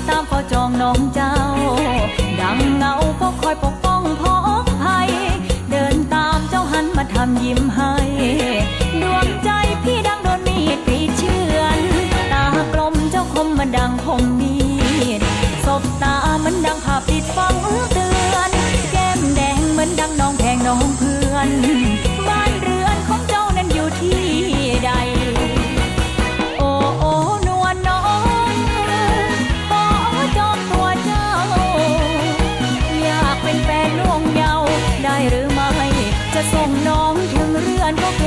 ที่ตามเฝ้าจองน้องเจ้า ดังเงาพกคอยปกป้องพ้องภัย เดินตามเจ้าหันมาทำยิ้มให้ ดวงใจพี่ดังโดนมีดกรีเชือนตากลมเจ้าคมมันดังคมมีด ศบตามันดังภาพติดฟัง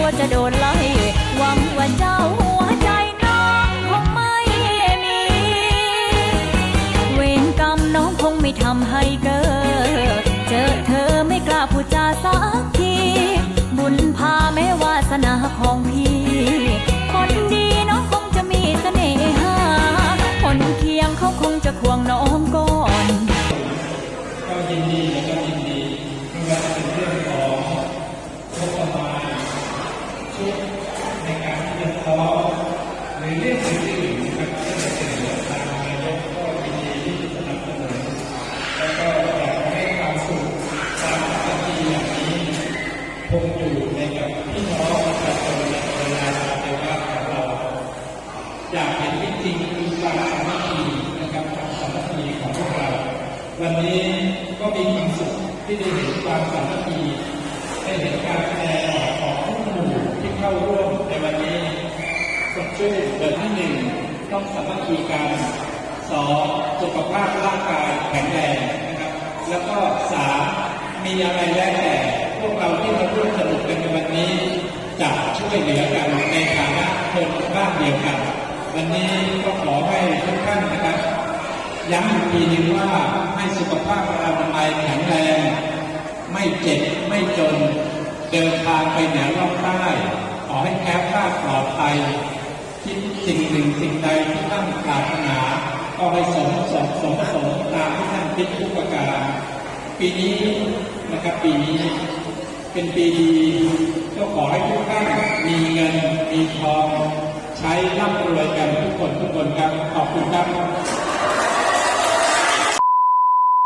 วจะโดนไล่หวังว่าเจ้าหัวใจน้องคงไม่มี เวรกรรมน้องคงไม่ทำให้เกิด เจอเธอไม่กล้าพูดจาสักที บุญพาแม้วาสนาของพี่ คนดีน้องคงจะมีเสน่หา คนเคียงเขาคงจะควงน้องก่อนก็ยินดี วันนี้ก็มีความสุขที่ได้เห็นความสามัคคีได้เห็นการแสดงออกของทุกหมู่ที่เข้าร่วมในวันนี้สดชื่นเดินที่หนึ่งต้องสามัคคีกันสองสุขภาพร่างกายแข็งแรงนะครับ แล้วก็สามมีอะไรแล้วแต่พวกเราที่มาร่วมสนุกกันในวันนี้จะช่วยเหลือกันในฐานะคนบ้านเดียวกัน วันนี้ก็ขอให้ทุกท่านนะครับ ย้ำอีกทีหนึงว่าให้สุขภาพอนามัยแข็งแรง ไม่เจ็บไม่จน เดินทางไปเหนือล่องใต้ขอให้แค้วคลาดปลอดภัยคิดสิ่งหนึ่งสิ่งใดที่ท่านปรารถนา ก็ให้สมสมสมสงค์ตามที่ท่านคิดทุกประการ ปีนี้นะครับปีนี้เป็นปีดีก็ขอให้ทุกท่านมีเงินมีทอง ใช้ร่ำรวยกันทุกคนทุกคนครับขอบคุณครับ